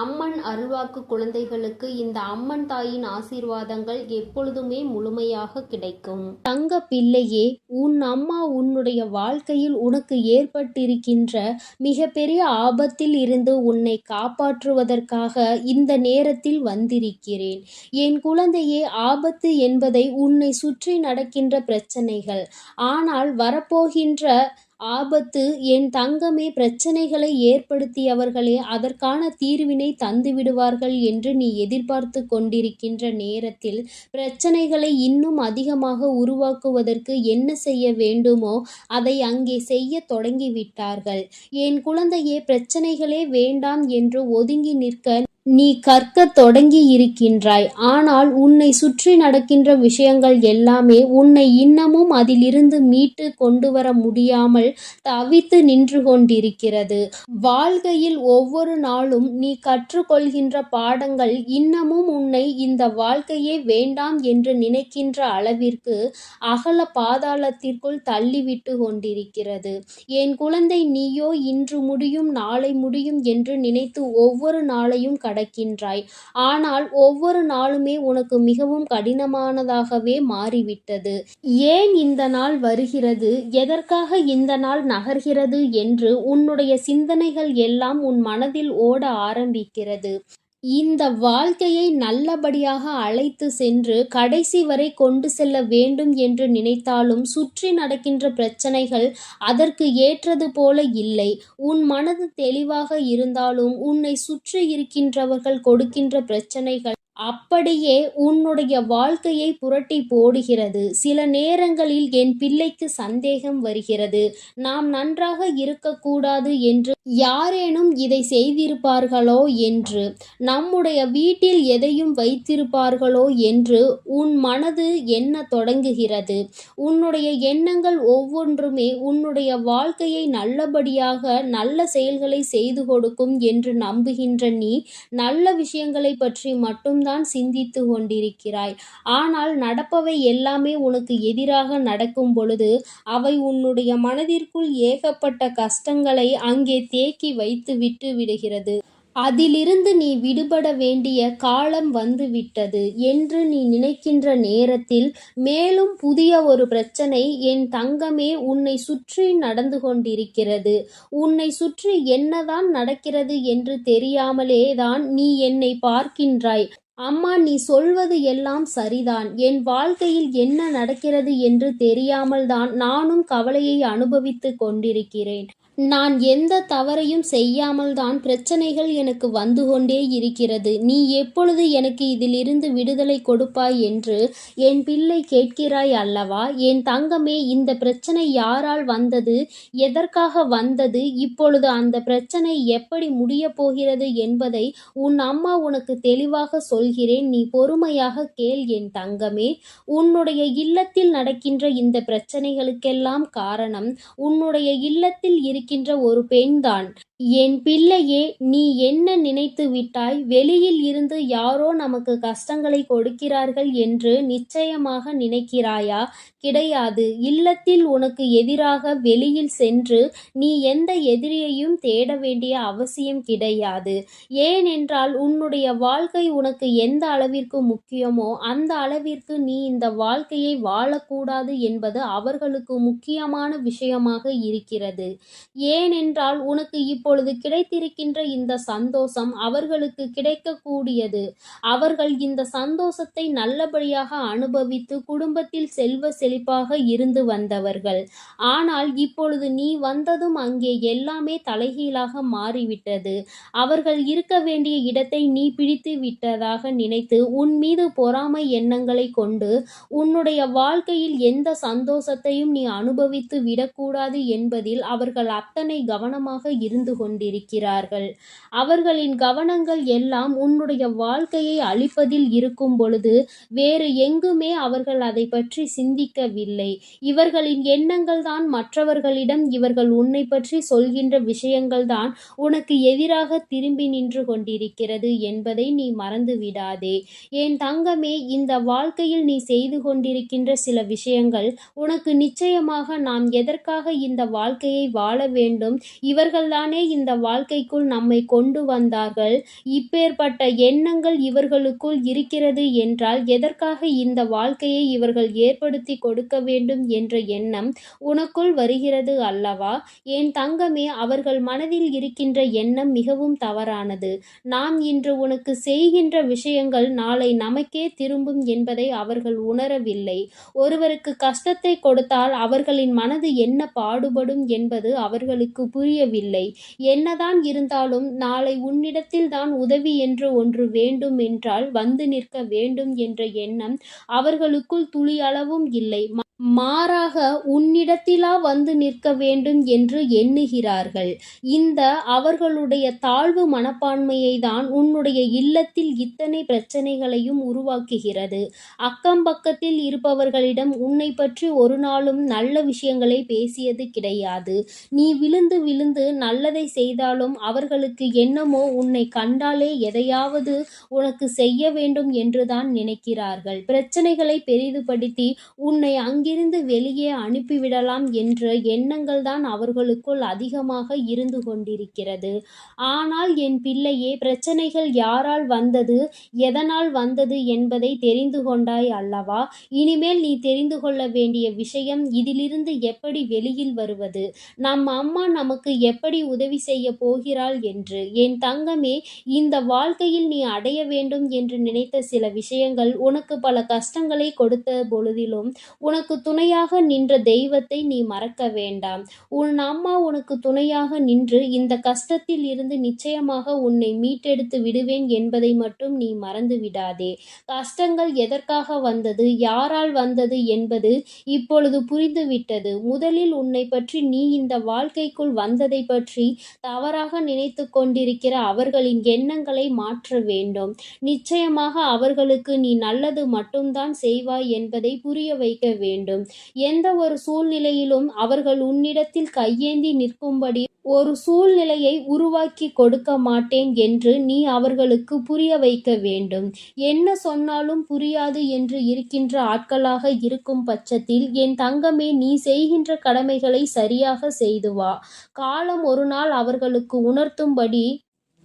அம்மன் அருள்வாக்கு குழந்தைகளுக்கு இந்த அம்மன் தாயின் ஆசீர்வாதங்கள் எப்பொழுதுமே முழுமையாக கிடைக்கும். தங்க பிள்ளையே உன் அம்மா உன்னுடைய வாழ்க்கையில் உனக்கு ஏற்பட்டிருக்கின்ற மிகப்பெரிய ஆபத்தில் இருந்து உன்னை காப்பாற்றுவதற்காக இந்த நேரத்தில் வந்திருக்கிறேன். என் குழந்தையே ஆபத்து என்பதை உன்னை சுற்றி நடக்கின்ற பிரச்சனைகள் ஆனால் வரப்போகின்ற ஆபத்து என் தங்கமே பிரச்சனைகளை ஏற்படுத்தியவர்களே அதற்கான தீர்வினை தந்து விடுவார்கள் என்று நீ எதிர்பார்த்து கொண்டிருக்கின்ற நேரத்தில் பிரச்சனைகளை இன்னும் அதிகமாக உருவாக்குவதற்கு என்ன செய்ய வேண்டுமோ அதை அங்கே செய்ய தொடங்கிவிட்டார்கள். என் குழந்தையே பிரச்சனைகளே வேண்டாம் என்று ஒதுங்கி நிற்க நீ கற்க தொடங்கி இருக்கின்றாய். ஆனால் உன்னை சுற்றி நடக்கின்ற விஷயங்கள் எல்லாமே உன்னை இன்னமும் அதிலிருந்து மீட்டு கொண்டு வர முடியாமல் தவித்து நின்று கொண்டிருக்கிறது. வாழ்க்கையில் ஒவ்வொரு நாளும் நீ கற்றுக்கொள்கின்ற பாடங்கள் இன்னமும் உன்னை இந்த வாழ்க்கையே வேண்டாம் என்று நினைக்கின்ற அளவிற்கு அகல பாதாளத்திற்குள் தள்ளிவிட்டு கொண்டிருக்கிறது. என் குழந்தை நீயோ இன்று முடியும் நாளை முடியும் என்று நினைத்து ஒவ்வொரு நாளையும் கடக்கின்றாய். ஆனால் ஒவ்வொரு நாளுமே உனக்கு மிகவும் கடினமானதாகவே மாறிவிட்டது. ஏன் இந்த நாள் வருகிறது? எதற்காக இந்த நாள் நகர்கிறது என்று உன்னுடைய சிந்தனைகள் எல்லாம் உன் மனதில் ஓட ஆரம்பிக்கிறது. இந்த வாழ்க்கையை நல்லபடியாக அழைத்து சென்று கடைசி வரை கொண்டு செல்ல வேண்டும் என்று நினைத்தாலும் சுற்றி நடக்கின்ற பிரச்சனைகள் அதற்கு ஏற்றது போல இல்லை. உன் மனது தெளிவாக இருந்தாலும் உன்னை சுற்றி இருக்கின்றவர்கள் கொடுக்கின்ற பிரச்சனைகள் அப்படியே உன்னுடைய வாழ்க்கையை புரட்டி போடுகிறது. சில நேரங்களில் என் பிள்ளைக்கு சந்தேகம் வருகிறது. நாம் நன்றாக இருக்கக்கூடாது என்று யாரேனும் இதை செய்திருப்பார்களோ என்று. நம்முடைய வீட்டில் எதையும் வைத்திருப்பார்களோ என்று உன் மனது எண்ண தொடங்குகிறது. உன்னுடைய எண்ணங்கள் ஒவ்வொன்றுமே உன்னுடைய வாழ்க்கையை நல்லபடியாக நல்ல செயல்களை செய்து கொடுக்கும் என்று நம்புகின்ற நீ நல்ல விஷயங்களை பற்றி மட்டும் தான் சிந்தித்து கொண்டிருக்கிறாய். ஆனால் நடப்பவை எல்லாமே உனக்கு எதிராக நடக்கும் பொழுது அவை உன்னுடைய மனதிற்குள் ஏகப்பட்ட கஷ்டங்களை அங்கே தேக்கி வைத்து விட்டு விடுகிறது. அதிலிருந்து நீ விடுபட வேண்டிய காலம் வந்துவிட்டது என்று நீ நினைக்கின்ற நேரத்தில் மேலும் புதிய ஒரு பிரச்சனை என் தங்கமே உன்னை சுற்றி நடந்து கொண்டிருக்கிறது. உன்னை சுற்றி என்னதான் நடக்கிறது என்று தெரியாமலே தான் நீ என்னை பார்க்கின்றாய். அம்மா நீ சொல்வது எல்லாம் சரிதான். என் வாழ்க்கையில் என்ன நடக்கிறது என்று தெரியாமல் தான் நானும் கவலையை அனுபவித்துக் கொண்டிருக்கிறேன். நான் எந்த தவறையும் செய்யாமல் தான் பிரச்சனைகள் எனக்கு வந்து கொண்டே இருக்கிறது. நீ எப்பொழுது எனக்கு இதிலிருந்து விடுதலை கொடுப்பாய் என்று என் பிள்ளை கேட்கிறாய் அல்லவா? என் தங்கமே இந்த பிரச்சனை யாரால் வந்தது? எதற்காக வந்தது? இப்பொழுது அந்த பிரச்சனை எப்படி முடிய போகிறது என்பதை உன் அம்மா உனக்கு தெளிவாக சொல்கிறேன். நீ பொறுமையாக கேள் என் தங்கமே. உன்னுடைய இல்லத்தில் நடக்கின்ற இந்த பிரச்சனைகளுக்கெல்லாம் காரணம் உன்னுடைய இல்லத்தில் இருக்கின்ற ஒரு பெண்தான். என் பிள்ளையே நீ என்ன நினைத்து விட்டாய்? வெளியில் இருந்து யாரோ நமக்கு கஷ்டங்களை கொடுக்கிறார்கள் என்று நிச்சயமாக நினைக்கிறாயா? கிடையாது. இல்லத்தில் உனக்கு எதிராக வெளியில் சென்று நீ எந்த எதிரியையும் தேட வேண்டிய அவசியம் கிடையாது. ஏனென்றால் உன்னுடைய வாழ்க்கை உனக்கு எந்த அளவிற்கு முக்கியமோ அந்த அளவிற்கு நீ இந்த வாழ்க்கையை வாழக்கூடாது என்பது அவர்களுக்கு முக்கியமான விஷயமாக இருக்கிறது. ஏனென்றால் உனக்கு இப்பொழுது கிடைத்திருக்கின்ற இந்த சந்தோஷம் அவர்களுக்கு கிடைக்கக்கூடியது. அவர்கள் இந்த சந்தோஷத்தை நல்லபடியாக அனுபவித்து குடும்பத்தில் செல்வ செழிப்பாக இருந்து வந்தவர்கள். ஆனால் இப்பொழுது நீ வந்ததும் அங்கே எல்லாமே தலைகீழாக மாறிவிட்டது. அவர்கள் இருக்க வேண்டிய இடத்தை நீ பிடித்து விட்டதாக நினைத்து உன் மீது பொறாமை எண்ணங்களை கொண்டு உன்னுடைய வாழ்க்கையில் எந்த சந்தோஷத்தையும் நீ அனுபவித்து விடக்கூடாது என்பதில் அவர்கள் அத்தனை கவனமாக இருந்து கொண்டிருக்கிறார்கள். அவர்களின் கவனங்கள் எல்லாம் உன்னுடைய வாழ்க்கையை அழிப்பதில் இருக்கும் பொழுது வேறு எங்குமே அவர்கள் அதை பற்றி சிந்திக்கவில்லை. இவர்களின் எண்ணங்கள் தான் மற்றவர்களிடம் இவர்கள் உன்னை பற்றி சொல்கின்ற விஷயங்கள் தான் உனக்கு எதிராக திரும்பி நின்று கொண்டிருக்கிறது என்பதை நீ மறந்து விடாதே என் தங்கமே இந்த வாழ்க்கையில் நீ செய்து கொண்டிருக்கின்ற சில விஷயங்கள் உனக்கு நிச்சயமாக நாம் எதற்காக இந்த வாழ்க்கையை வாழ வேண்டும். இவர்கள்தானே இந்த வாழ்க்கைக்குள் நம்மை கொண்டு வந்தார்கள். இப்பேற்பட்ட எண்ணங்கள் இவர்களுக்குள் இருக்கிறது என்றால் எதற்காக இந்த வாழ்க்கையை இவர்கள் ஏற்படுத்தி கொடுக்க வேண்டும் என்ற எண்ணம் உனக்குள் வருகிறது அல்லவா? என் தங்கமே அவர்கள் மனதில் இருக்கின்ற எண்ணம் மிகவும் தவறானது. நாம் இன்று உனக்கு செய்கின்ற விஷயங்கள் நாளை நமக்கே திரும்பும் என்பதை அவர்கள் உணரவில்லை. ஒருவருக்கு கஷ்டத்தை கொடுத்தால் அவர்களின் மனது என்ன பாடுபடும் என்பது அவர் அவர்களுக்கு புரியவில்லை. என்னதான் இருந்தாலும் நாளை உன்னிடத்தில் தான் உதவி என்று ஒன்று வேண்டும் என்றால் வந்து நிற்க வேண்டும் என்ற எண்ணம் அவர்களுக்குள் துளியளவும் இல்லை. மாறாக உன்னிடத்திலா வந்து நிற்க வேண்டும் என்று எண்ணுகிறார்கள். இந்த அவர்களுடைய தாழ்வு மனப்பான்மையை தான் உன்னுடைய இல்லத்தில் இத்தனை பிரச்சனைகளையும் உருவாக்குகிறது. அக்கம் பக்கத்தில் இருப்பவர்களிடம் உன்னை பற்றி ஒரு நாளும் நல்ல விஷயங்களை பேசியது கிடையாது. நீ விழுந்து விழுந்து நல்லதை செய்தாலும் அவர்களுக்கு என்னமோ உன்னை கண்டாலே எதையாவது உனக்கு செய்ய வேண்டும் என்றுதான் நினைக்கிறார்கள். பிரச்சனைகளை பெரிதுபடுத்தி உன்னை அங்கே அங்கிருந்து வெளியே அனுப்பிவிடலாம் என்ற எண்ணங்கள் தான் அவர்களுக்குள் அதிகமாக இருந்து கொண்டிருக்கிறது. ஆனால் என் பிள்ளையே பிரச்சனைகள் யாரால் வந்தது எதனால் வந்தது என்பதை தெரிந்து கொண்டாய் அல்லவா? இனிமேல் நீ தெரிந்து கொள்ள வேண்டிய விஷயம் இதிலிருந்து எப்படி வெளியில் வருவது? நம் அம்மா நமக்கு எப்படி உதவி செய்ய போகிறாள் என்று? என் தங்கமே இந்த வாழ்க்கையில் நீ அடைய வேண்டும் என்று நினைத்த சில விஷயங்கள் உனக்கு பல கஷ்டங்களை கொடுத்த பொழுதிலும் உனக்கு துணையாக நின்ற தெய்வத்தை நீ மறக்க வேண்டாம். உன் அம்மா உனக்கு துணையாக நின்று இந்த கஷ்டத்தில் இருந்து நிச்சயமாக உன்னை மீட்டெடுத்து விடுவேன் என்பதை மட்டும் நீ மறந்து விடாதே. கஷ்டங்கள் எதற்காக வந்தது யாரால் வந்தது என்பது இப்பொழுது புரிந்துவிட்டது. முதலில் உன்னை பற்றி நீ இந்த வாழ்க்கைக்குள் வந்ததை பற்றி தவறாக நினைத்து கொண்டிருக்கிற அவர்களின் எண்ணங்களை மாற்ற வேண்டும். நிச்சயமாக அவர்களுக்கு நீ நல்லது மட்டும்தான் செய்வாய் என்பதை புரிய வைக்க வேண்டும். எந்த ஒரு சூழ்நிலையிலும் அவர்கள் உன்னிடத்தில் கையேந்தி நிற்கும்படி ஒரு சூழ்நிலையை உருவாக்கி கொடுக்க மாட்டேன் என்று நீ அவர்களுக்கு புரிய வைக்க வேண்டும். என்ன சொன்னாலும் புரியாது என்று இருக்கின்ற ஆட்களாக இருக்கும் பட்சத்தில் என் தங்கமே நீ செய்கின்ற கடமைகளை சரியாக செய்து வா. காலம் ஒரு நாள் அவர்களுக்கு உணர்த்தும்படி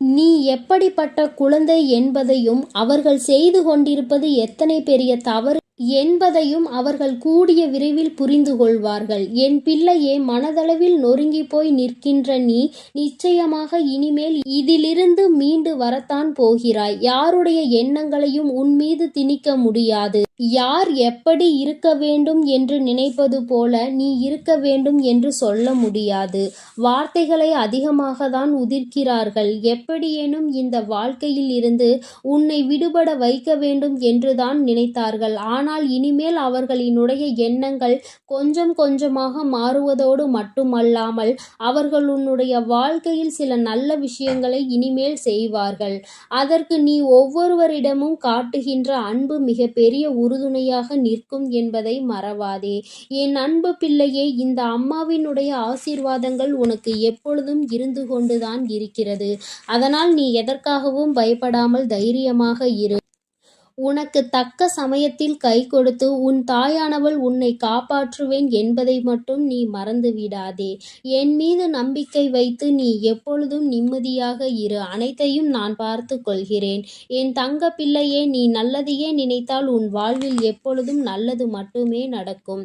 நீ எப்படிப்பட்ட குழந்தை என்பதையும் அவர்கள் செய்து கொண்டிருப்பது எத்தனை பெரிய தவறு என்பதையும் அவர்கள் கூடிய விரைவில் புரிந்து கொள்வார்கள். என் பிள்ளையே மனதளவில் நொறுங்கி போய் நிற்கின்ற நீ நிச்சயமாக இனிமேல் இதிலிருந்து மீண்டு வரத்தான் போகிறாய். யாருடைய எண்ணங்களையும் உன் மீது திணிக்க முடியாது. யார் எப்படி இருக்க வேண்டும் என்று நினைப்பது போல நீ இருக்க வேண்டும் என்று சொல்ல முடியாது. வார்த்தைகளை அதிகமாக தான் உதிர்க்கிறார்கள். எப்படியேனும் இந்த வாழ்க்கையில் இருந்து உன்னை விடுபட வைக்க வேண்டும் என்றுதான் நினைத்தார்கள். ஆனால் இனிமேல் அவர்களினுடைய எண்ணங்கள் கொஞ்சம் கொஞ்சமாக மாறுவதோடு மட்டுமல்லாமல் அவர்கள் உன்னுடைய வாழ்க்கையில் சில நல்ல விஷயங்களை இனிமேல் செய்வார்கள். அதற்கு நீ ஒவ்வொருவரிடமும் காட்டுகின்ற அன்பு மிக பெரிய உறுதுணையாக நிற்கும் என்பதை மறவாதே. என் அன்பு பிள்ளையே இந்த அம்மாவினுடைய ஆசீர்வாதங்கள் உனக்கு எப்பொழுதும் இருந்து கொண்டுதான் இருக்கிறது. அதனால் நீ எதற்காகவும் பயப்படாமல் தைரியமாக இரு. உனக்கு தக்க சமயத்தில் கை கொடுத்து உன் தாயானவள் உன்னை காப்பாற்றுவேன் என்பதை மட்டும் நீ மறந்து விடாதே என் மீது நம்பிக்கை வைத்து நீ எப்பொழுதும் நிம்மதியாக இரு. அனைத்தையும் நான் பார்த்து கொள்கிறேன். என் தங்க பிள்ளையே நீ நல்லதையே நினைத்தால் உன் வாழ்வில் எப்பொழுதும் நல்லது மட்டுமே நடக்கும்.